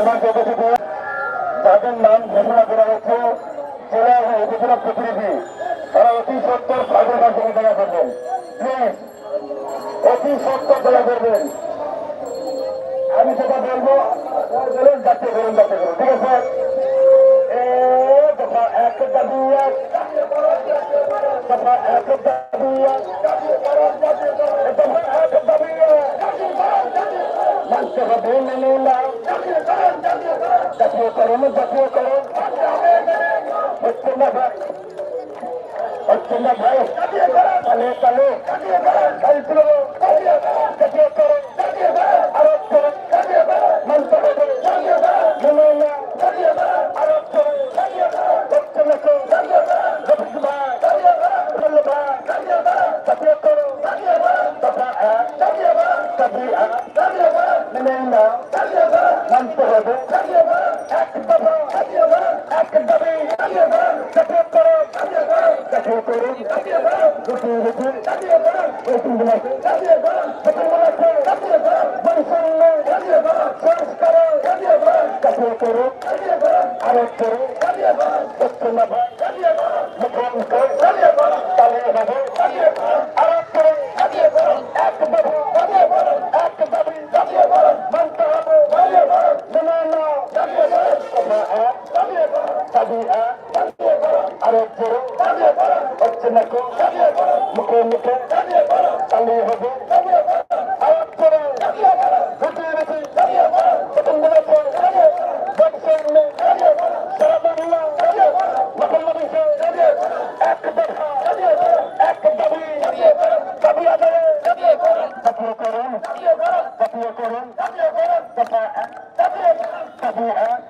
সমাজ উপস্থিত যাদের নাম ঘোষণা করা হয়েছে। জেলা এবং উপজেলা প্রতিনিধি, তারা অতি সত্তর প্লাগের মাধ্যমে দেখা করবেন। প্লিজ অতি সত্তর দেখা করবেন। আমি যেটা বলব যাচ্ছে করুন যাচ্ছে করুন ঠিক আছে? জাতীয় করুন। জাতীয় হচ্ছে না ভাই। তালে তালে। কালগুলো জাতীয় করুন। আরোপ করুন। মানতে হবে মেনে নাও আরোপ করুন। হচ্ছে না কেউ রফিক ভাই। জাতীয় করুন। দফা এক মেনে না ভাই মুখোমুখি চালিয়ে হবে আরোপ করুন এক দফা এক দাবি মানতে হবে মেনে নাও দফা এক এক আরোপ করুন হচ্ছে না কেউ মুখে মুখে চালিয়ে হবে আরোপ করুন রুটি রুটি প্রথম বলেছে বৈষম্য সারা বাংলা মুখ্যমন্ত্রী এক দফা এক দাবি দাবি আদায়ে জাতীয় করুন জাতীয় করুন দফা এক দাবি এক জাতীয় করুন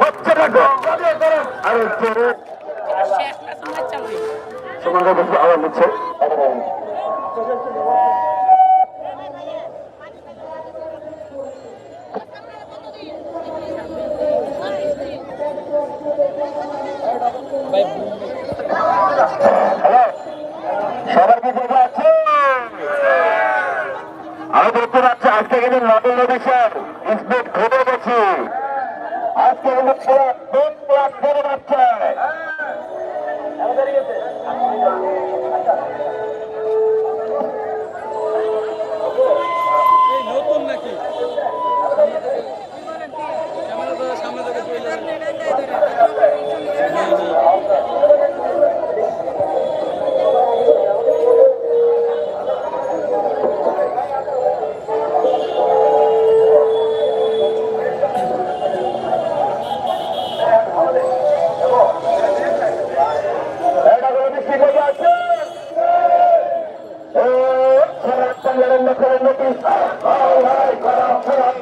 হচ্ছে এক আর হ্যালো। সবার কি জায়গা আছে? আমি দেখতে পাচ্ছি আজকে কিন্তু নতুন নদী স্যার স্পিড ঘটে গেছি আজকে পুরো তিন প্লাট বেড়ে যাচ্ছে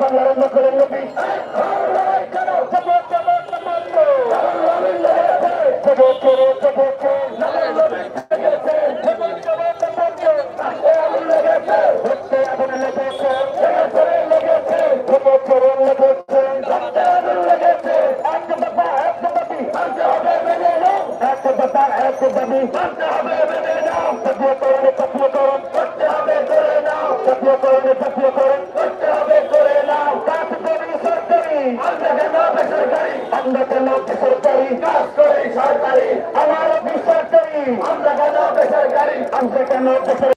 বাংলার নকলের নোটিশ আমরা বেসরকারি কাজ করি সরকারি আমার বেসরকারি আমরা কেন বেসরকারি আমরা কেন বেসরকারি